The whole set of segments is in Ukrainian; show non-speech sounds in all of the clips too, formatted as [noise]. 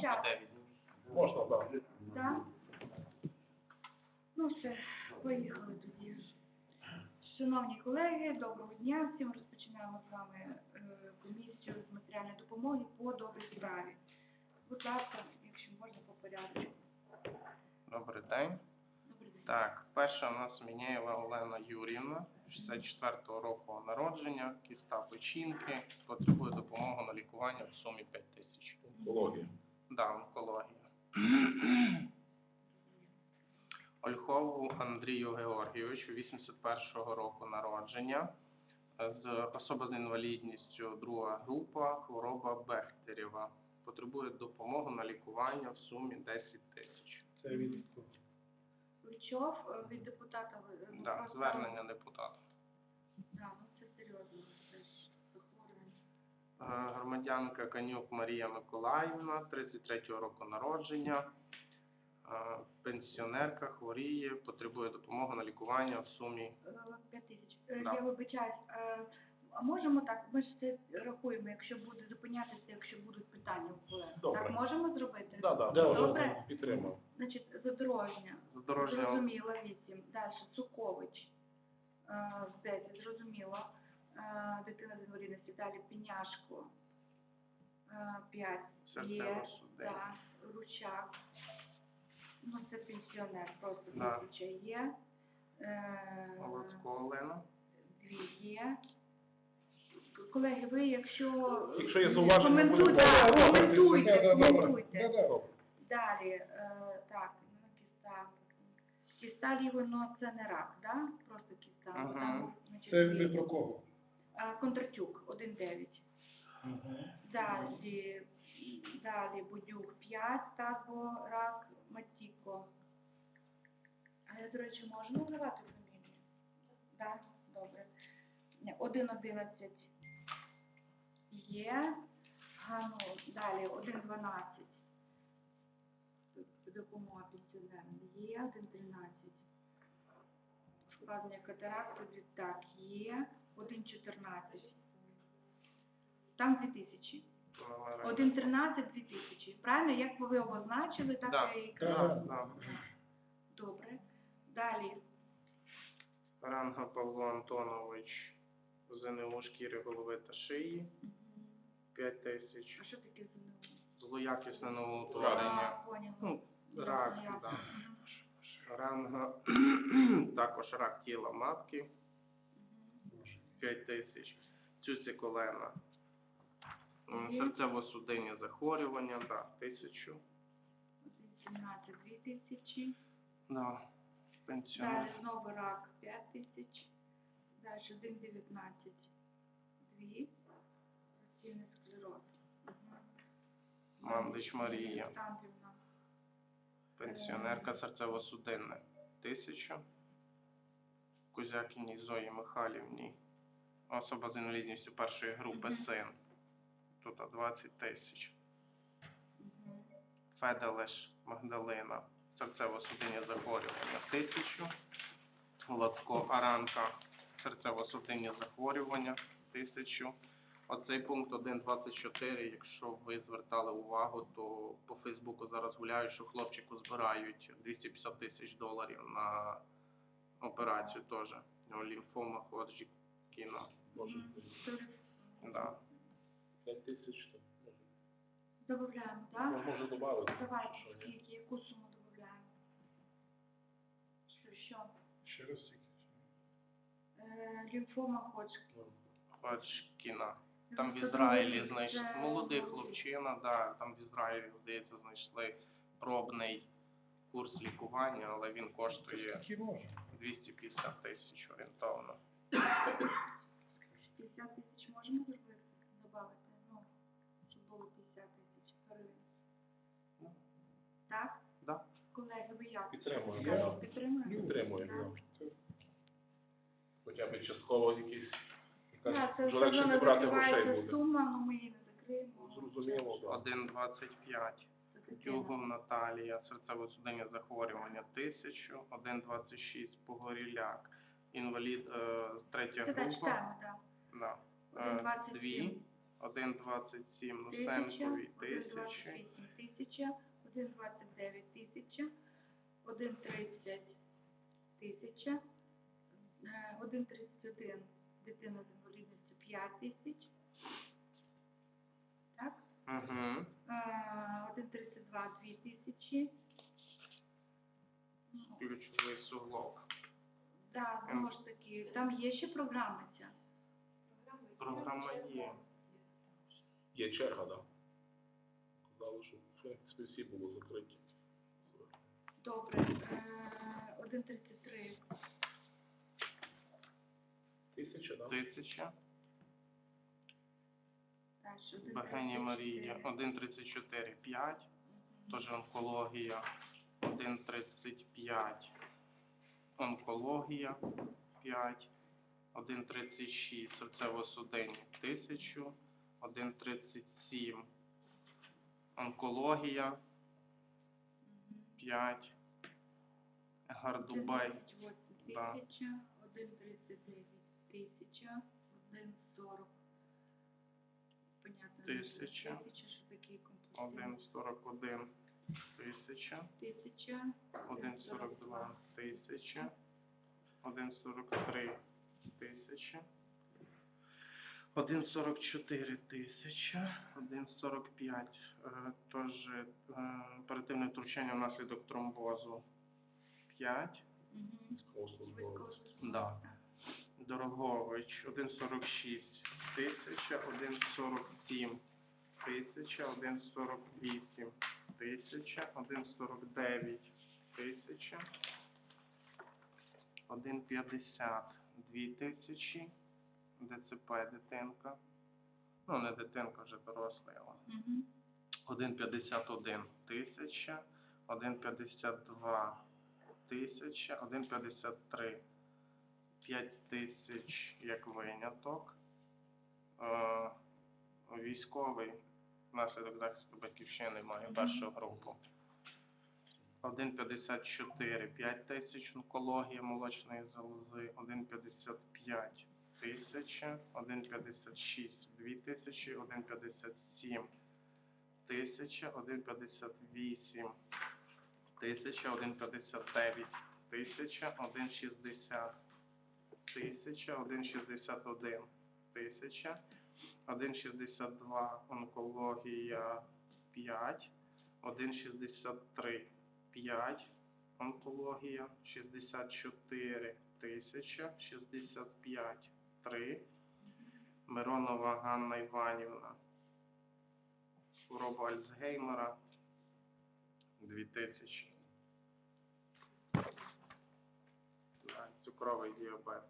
час. Можна, так. Так? Ну все, поїхали тоді. Шановні колеги, доброго дня. Всім розпочинаємо з вами е, комісію з матеріальної допомоги по добрій справі. Будь ласка, якщо можна по порядку. Добрий день. Добрий день. Так, перша у нас Мінєєва Олена Юрівна, 64-го року народження, кіста печінки, потребує допомоги на лікування в сумі 5 тисяч. Онкологія. Да, онкологія. [clears throat] Ольхову Андрію Георгійовичу, 81-го року народження, з особа з інвалідністю, друга група, хвороба Бехтерєва. Потребує допомоги на лікування в сумі 10 тисяч. Це від Личов е, від депутата ну, Да, звернення депутата. Да, ну це серйозно. Це ж захворювання. Е, Громадянка Канюк Марія Миколаївна, 33-го року народження, Е, пенсіонерка, хворіє, потребує допомоги на лікування в сумі. Е, П'ять тисяч. Е, Да. Я вибачаюсь. е, А можемо так? Ми ж це рахуємо, якщо буде зупинятися, якщо будуть питання колег. Добре. Так можемо зробити? Да, да, Добре. підтримав. Значить, задорожня. Задорожня Зрозуміло, 8. Далі, Цукович. Е, 10, зрозуміло. Дитина з інвалідності. Далі Піняшко. 5. серцева судина. Так, Ручак. Ну, це пенсіонер, просто Да. тисяча є. Е, Володько Олена. Дві є. Колеги, ви якщо... Якщо є зауваження, коментуйте, да, коментуйте, Да, да, коментуйте. Да, да. Далі, е, так, ну, кіста. Кіста лівоно це не рак, да? Просто кіста. Мгм. Там, значить, Це ви про кого? Кондратюк, 1,9. Далі, далі Будюк 5, Тазбо, рак, Матіко. А я, до речі, можу називати фамілію? Так, добре. 1,11 є. Гану, далі 1,12. Допомога пенсіонерам є, 1,13. Вказання катаракти, так, є, 1,14. Там 2000. Номер 1,13 2000. Правильно, як ви обозначили, так Да, я і казала. да. Добре. Далі. Ранга Павло Антонович, ЗНУ шкіри голови та шиї, Мгм. 5 тисяч. А що таке ЗНО? Злоякісне А, новоутворення. поняла. Ну, рак, ясно. да. Мгм. Ранга, [clears throat] також рак тіла матки. 5 тисяч. Цюці колена. Серцево-судинні захворювання, да, тисячу. 1,17 2000. Да. Пенсіонер. Далі знову рак 5 тисяч. Далі 1,19 2. Розсільний склероз. Мандич Марія. Олександрівна. Пенсіонерка серцево-судинне. Тисячу. Кузякіній Зої Михайлівні. Особа з інвалідністю першої групи Мгм. син. Тут 20 тисяч. Мгм. Феделеш Магдалина. Серцево-судинні захворювання. Тисячу. Лацко Аранка. Серцево-судинні захворювання. Тисячу. Оцей пункт 1.24, якщо ви звертали увагу, то по Фейсбуку зараз гуляють, що хлопчику збирають 250 тисяч доларів на операцію теж. У нього лімфома Ходжкіна. Може. Да. 5 тисяч. то може. Добавляємо, Ну, так? Може додати. Давайте, Що ні? скільки, яку суму додаємо? Що, що? Ще раз тільки. Е, лімфома Ходжкіна. Ходжкіна. Там в Ізраїлі знайшли молодий хлопчина, да, там в Ізраїлі, здається, знайшли пробний курс лікування, але він коштує Скільки може? 250 тисяч орієнтовно. 50 тисяч можемо зробити? Добавити, ну, щоб було 50 тисяч гривень. Так? Да. Колеги, ви як? Підтримуємо. Підтримуємо? Підтримуємо. Хоча б частково якісь. Так, це Вже легше не брати грошей буде. сума, але ми її не закриємо. Зрозуміло, так. 1,25. Це таке, Тюгов Наталія, серцево-судинні захворювання 1000, 1,26 Погоріляк, інвалід е, третя група, да. е, 1,27. 2, 1,27 тисяча, Луценкові 1,28 тисячі, тисяча, 1,29 тисяча, 1,30 тисяча, е, 1,31 дитина з інвалідністю 5 тисяч, так? угу. Е, 1,32 2 тисячі. Ключовий суглоб. Да, знову ж таки, там є ще програма ця. Програма є. Є черга, так? Казали, що в всі були закриті. Добре, е, 1,33 Тисяча, так? Тисяча. дальше, 1,34. Богиня Марія 1,34 5. Мгм. Онкологія 1,35. Онкологія 5. 1,36 серцево-судинні 1000. 1,37 онкологія Мгм. 5. Гардубай 1,38 Да. тисяча, 1,39 тисяча, 1,40. Понятно, Тисяча. Тисяча, що такі компульсивні. 1,41 тисяча. Тисяча, 1,42 тисяча, 1,43 тисяча, 1,44 тисяча, 1,45 е, теж е, оперативне втручання внаслідок тромбозу 5, Мгм. Військовослужбовець. Да. Дорогович 1,46 тисяча, 1,47 тисяча, 1,48 тисяча, 1,49 тисяча, 1,50 дві тисячі, ДЦП дитинка, ну не дитинка, вже дорослий, але Мгм. 1,51 тисяча, 1,52 тисяча, 1,53 5 тисяч як виняток. Е, військовий внаслідок захисту батьківщини має першу групу. 1,54 5 тисяч онкологія молочної залози, 1,55 тисяча, 1,56 2 тисячі, 1,57 тисяча, 1,58 тисяча, 1,59 тисяча, 1,60 тисяча, 1,61 тисяча, 1,62 онкологія 5, 1,63 5 онкологія, 64 тисяча, 65 3 Миронова Ганна Іванівна. Хвороба Альцгеймера 2000. Да, Цукровий діабет.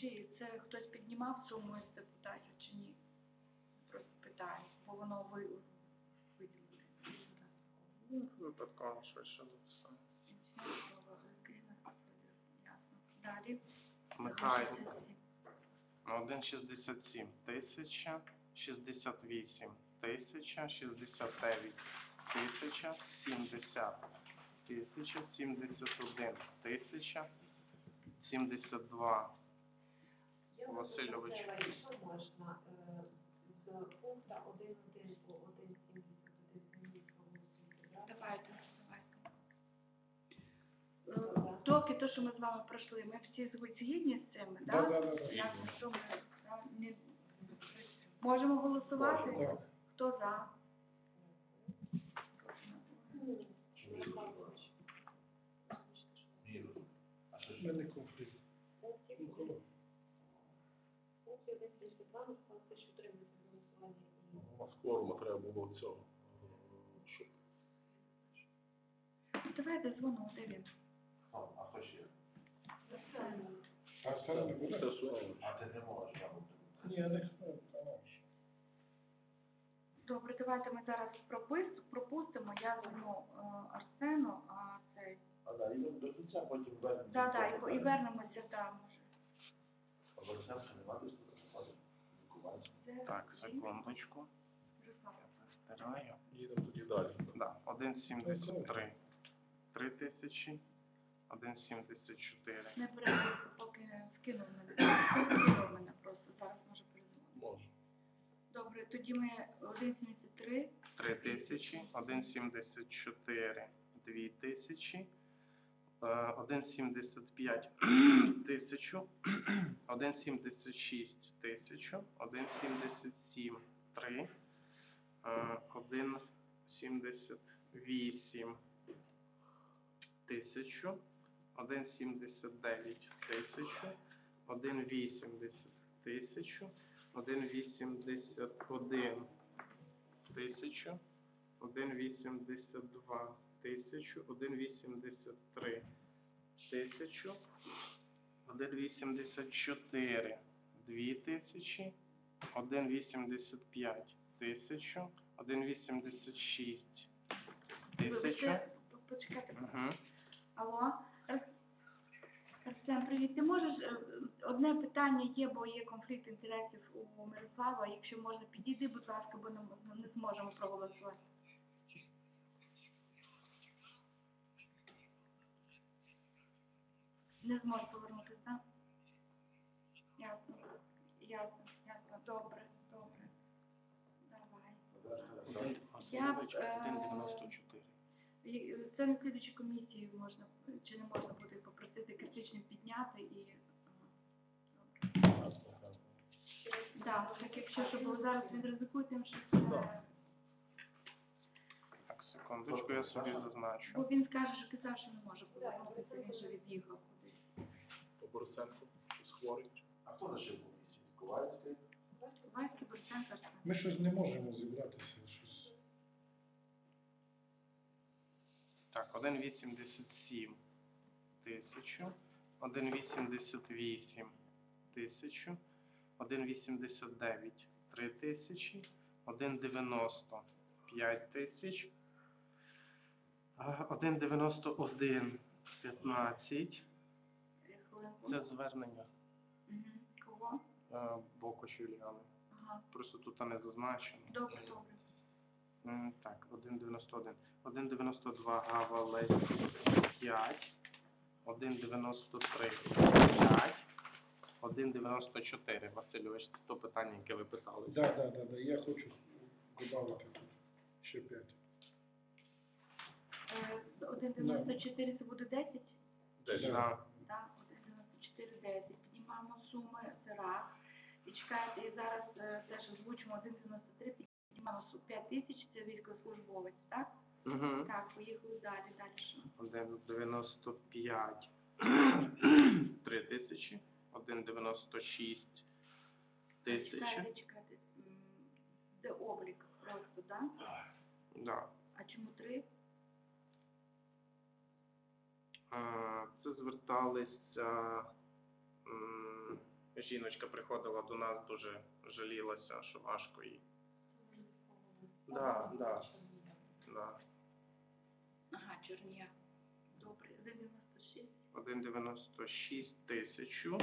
Чи? Це хтось піднімав суму із депутатів чи ні? Просто питаю, бо воно ви виділили. Ну, випадково швидше все. Ясно. Далі. Михайло. На 1,67 тисяча, 68 тисяча, 69 тисяча, 70 тисяча, 71 тисяча, 72 Я Васильович. можна, е, з пункту 1.1 по 1.71 змінити голосуйте, да? Давайте, давайте. Доки то, що ми з вами пройшли, ми всі згодні з цими, Да, так? да, да, да. Ясно, що ми да, не... Можемо голосувати? Так. Хто за? Ні. Ми не конфлікт. 1.32 ми склали, що утримується голосування і У кворума треба було цього. е, щоб Давайте дзвону, де він? А хто ще? А це не буде? Це слово. А ти не можеш, я буду. Ні, не знаю. Добре, давайте ми зараз пропис, пропустимо, я дзвоню е, Арсену, а цей... А далі ми до кінця потім вернемося. Так, так, і, і вернемося там. А вернемося, нема десь тут лікувати. Так, секундочку. Ярослав. Стираю. Їдемо тоді далі. Да, 1,73 3 тисячі, 1,74. Не передивився, поки скинув мене. Скинув мене просто. Зараз може передзвонити. Може. Добре, тоді ми 1,73. 3 тисячі, 1,74 2 тисячі, е, 1,75 [clears throat] тисячу, 1,76 тисячу, 1,77 3, е, 1,78 тисячу, 1,79 тисячу, 1,80 тисячу, 1,81 тисячу, 1,82 тисячу, 1,83 тисячу, 1,84 дві тисячі, 1,85 тисячу, 1,86 тисячу. Вибачте, почекайте. Угу. Алло, Ар- Арсен, привіт. Ти можеш е, одне питання є, бо є конфлікт інтересів у Мирослава. Якщо можна, підійди, будь ласка, бо не, м- не зможемо проголосувати. Не зможеш повернутися, так? Ясно. Ясно, ясно. Добре, добре. Давай. Я е, 1,94. І, е, Це на слідчій комісії можна, чи не можна буде попросити критично підняти і... Так, так якщо щоб було зараз він ризикує тим, що це... Так, секундочку, я собі зазначу. Бо він скаже, що казав, що не може повернутися, він же від'їхав кудись. По Борисенку, хворий. А хто на ще Ковальський? Ми щось не можемо зібратися. Щось. Так, 1,87 тисячу, 1,88 тисячу, 1,89 3 тисячі, 1,90 5 тисяч, а, 1,91 15. Е, Це звернення Мгм. Е, Бокош Ага. Просто тут не зазначено. Добре, добре. М, Так, 1,91. 1,92 Гава Лесі 5. 1,93 5. 1,94 Васильович, це то питання, яке ви питали. Да, да, да, да. Я хочу додати тут ще п'ять. Е, 1,94 це буде 10? Десять. Да. Так, 1,94 10. Піднімаємо суми. І чекайте, і зараз е, теж озвучимо 1,93, піднімаємо су 5 тисяч, це військовослужбовець, так? Угу. Так, поїхали далі, далі що? 1,95 3 [clears throat] тисячі. 1,96 тисячі. Чекайте, чекайте. М, Де облік просто, так? Да. А чому 3? Е, Це зверталися. м, Жіночка приходила до нас, дуже жалілася, що важко їй. Да, да. Да. Ага, чорня. Добре, 1,96. 1,96 тисячу.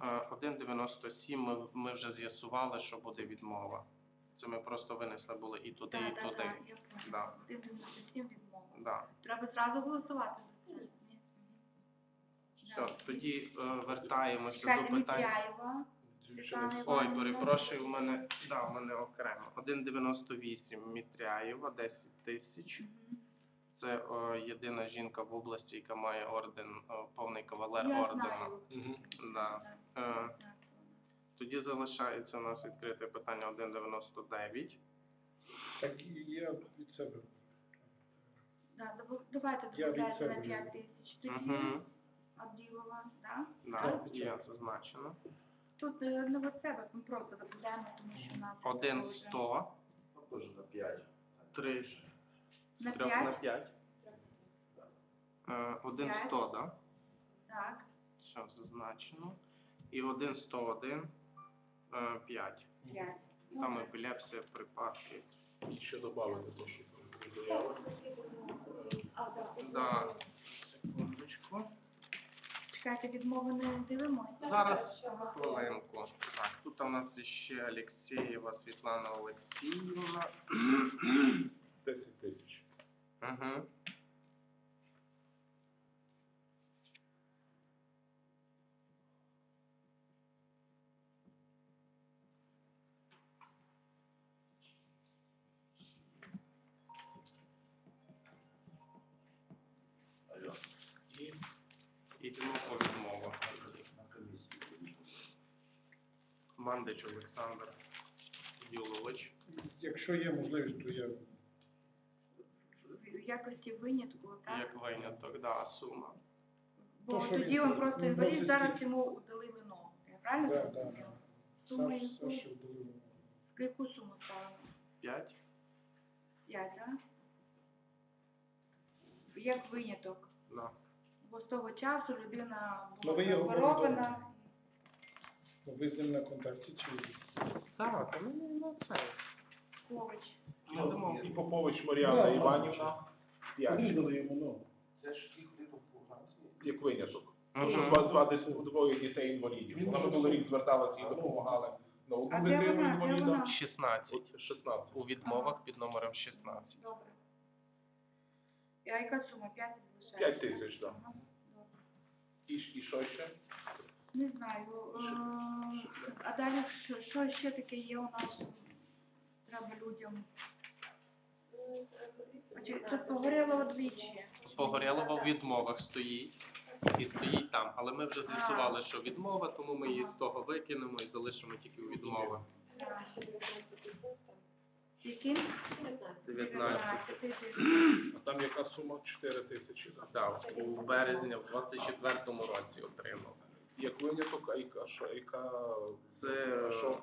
Е, 1,97 ми, ми вже з'ясували, що буде відмова. Це ми просто винесли були і туди, і Так, так, туди. так, я Да. 1,97 відмова. Да. Треба зразу голосувати за це? Ні? Мгм. Все, тоді е, вертаємося до питань. Мітряєва. Світлана Ой, Іванівна. перепрошую, у мене, да, у мене окремо. 1,98 Мітряєва, 10 тисяч. Це о, єдина жінка в області, яка має орден, о, повний кавалер Я ордена. знаю. Да. Е, тоді залишається у нас відкрите питання 1,99. Так і я від себе. Да, дав- давайте Я від додаємо на себе 5 тисяч тоді. Угу. Абділова, да? Да, є зазначено. Тут е, не від себе, ми просто додаємо, тому що у нас... вже 1,100, Ну, теж на п'ять. 3, На 3 на 5? 5. 1,100, да? Так. Все зазначено. І 1,101, 5. 5. Там епілепсія, припадки. Ще додати то, що заява. Да. Секундочку. Чекайте, відмови не дивимося. Зараз хвилинку. Так, тут у нас ще Алексєєва Світлана Олексіївна. 10 тисяч. Угу. Алло, І Йдемо по відмовах. на комісії. Мандич Олександр Юлович. Якщо є можливість, то я В якості винятку, так? Як виняток, да, сума. Бо То, що тоді він він просто інвалід, зараз йому удалили ногу. Я правильно Да, зрозуміла? да. Сума Саш- яку? Саша. Яку суму ставимо? П'ять? П'ять, так? Як виняток. Да. Бо з того часу людина Ну, була ви його Ви з ним на контакті чи? Так, ну, ну це. Кович. Йдемо. і Попович Мар'яна Да, Іванівна 5. Різали йому ногу. Це ж ті, хто був Франції. Як виняток. Мгм. Тому що два, два дит- двоє дітей інвалідів. Вона минулий рік зверталася і допомагали на одну А де дитину вона? Де інваліда. вона? 16. От 16. У відмовах під номером 16. Добре. А яка сума? П'ять залишається? 5 тисяч, так. Ага, добре. І, і що ще? Не знаю. е, А далі що, що ще таке є у нас? Треба людям. Чи Тут погоріло двічі. Погорєлова в відмовах стоїть. І стоїть там. Але ми вже з'ясували, що відмова, тому ми її з того викинемо і залишимо тільки у відмовах. Яким? 19. тисяч. А там яка сума? 4 тисячі. так? Так, у березні в 24-му році отримав. Як виняток, а яка, що, яка, Це а що,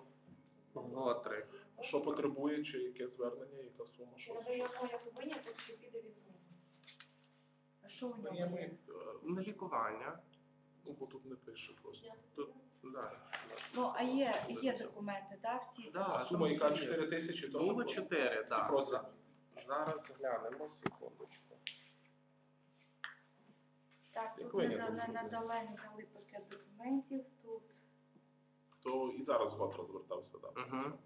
Готри. що потребує, чи яке звернення, яка сума? Що? Надаємо як виняток, чи піде відмова. А що у нього? Ми- є? На лікування. Ну, бо тут не пише просто. Тут, да. Ну, а є, є документи, так? Всі? Да, Сума там яка є. 4 тисячі, то Було 4, так. Просто. Зараз глянемо, секундочку. Так, тут не, не надали, пакет документів, тут. То і зараз завтра звертався, так. Угу.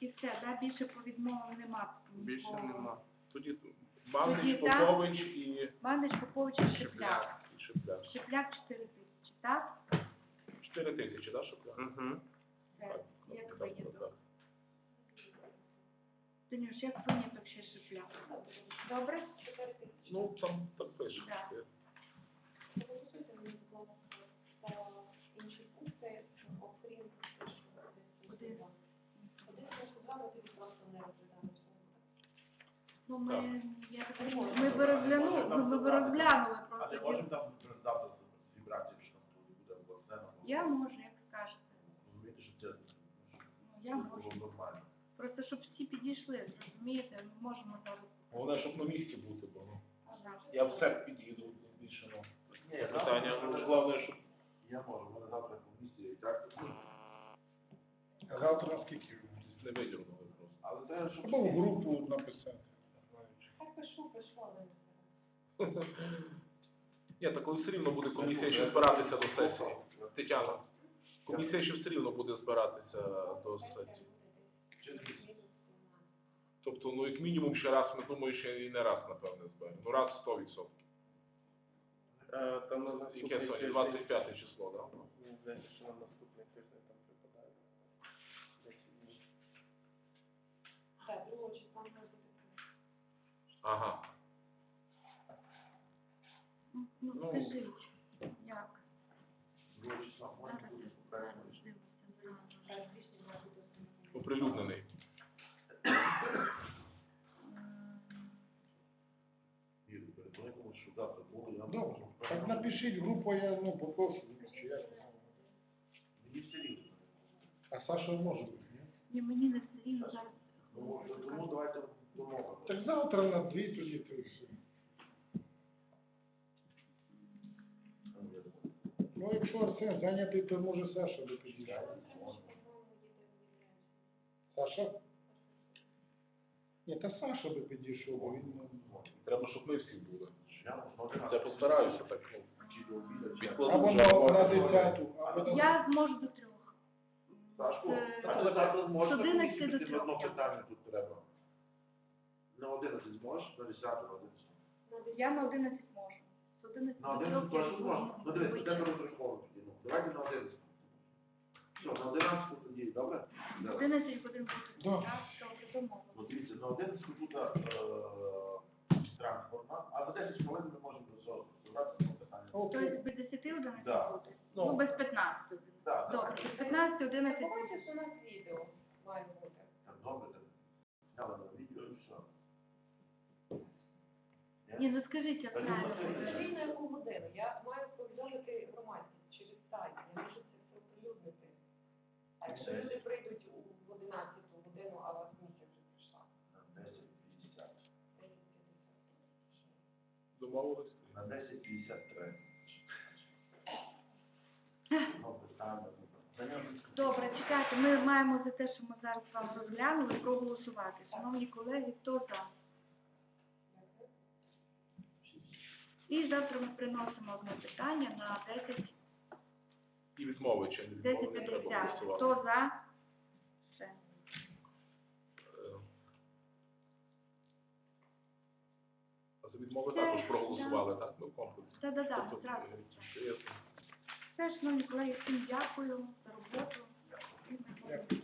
І все, да? Більше по відмовам нема. Більше По- нема. Тоді Бандич, Тоді. Попович і, Мандич, Попович і Шепляк. і Шепляк. Шепляк 4 тисячі, так? 4 тисячі, так, Шепляк? Угу. Так, як так, виняток. так. Танюш, як виняток ще Шепляк. Добре? Ну, там так пише. Да. Один. Не. Ну, ми, я так розумію, ми би ну, ми би розглянули А не просто. можемо там Я можу, як скажете. Розумієте, що це Ну, я можу. Просто щоб всі підійшли, зрозумієте, ми можемо зараз. Головне, щоб на місці бути, бо ну, Ага. я в цех під'їду більше, ну, Ні, питання. Ну, Головне, щоб Я можу, у мене завтра комісія і так. А завтра наскільки? не видірнули просто. Але треба, щоб Або в групу написати. Так пишу, пишу, але. [laughs] Ні, так коли все рівно буде комісія ще збиратися до сесії. Тетяна, комісія ще все рівно буде збиратися до сесії. Тобто, ну, як мінімум ще раз, ми думаю, ще і не раз, напевне, зберемо. Ну, раз 100%. Е, Там на наступний Яке сьогодні? тиждень. 25 число, так? Мені здається, що на наступний тиждень там припадає. 10 днів. Так, другого числа. Ага. Ну, ну, Ну, Оприлюднений. Так напишіть групу, я ну, попрошу, чи як. А Саша може бути, ні? Ні, мені не все рівно зараз. Ну, тому давайте домовимося. Так завтра на дві тоді ти. Ну, якщо Арсен зайнятий, то може Саша би підійшов. Саша? Ні, та Саша би підійшов, бо він... ну, Треба, щоб ми всі були. Я на 11. Я постараюся так. ну, Або на, на 10, або на... Я зможу до трьох. З- так, але завтра можна з 11 до одно питання тут треба. На 11 зможеш, на 10 на 11. Я на 11 можу. З 11 На до 11 3 я точно можна. Ну дивись, вийду. тебе розраховано тоді. Ну, давайте на 11. Все, на 11 тоді, добре? Давай. 11 годин буде. Да. Так, добре, домовились. Ну дивіться, на 11 тут е, транспортна, а за 10 хвилин ми можемо до цього розібратися. Окей. Тобто без 10 11 Да. буде? Ну. Ну, без 15 11. Да, да. Добре, без 15 11 буде. Побачиш, що у нас відео має бути. Так, добре, так. Зняли на відео і все. Ні, ну скажіть, як Та ні, правильно ну, це буде. Скажіть, на яку годину? Я маю повідомити громадськість через сайт. Я можу це все оприлюднити. А якщо люди прийдуть у 11 годину, а у вас місяць вже прийшла? На 10.50. 10.50. Домовились? На 10.53. Ну, питання. ну, та ні, Добре, чекайте, ми маємо за те, що ми зараз з вами розглянули, проголосувати. Шановні колеги, хто за? І завтра ми приносимо одне питання на 10, І відмови чи не відмови не треба 10.50. голосувати. Хто за? Все. Е, А мови відмови також проголосували, так? Ми в комплексі. Да-да-да, Тобто, зразу. е, Все, шановні колеги, всім дякую за роботу. Дякую.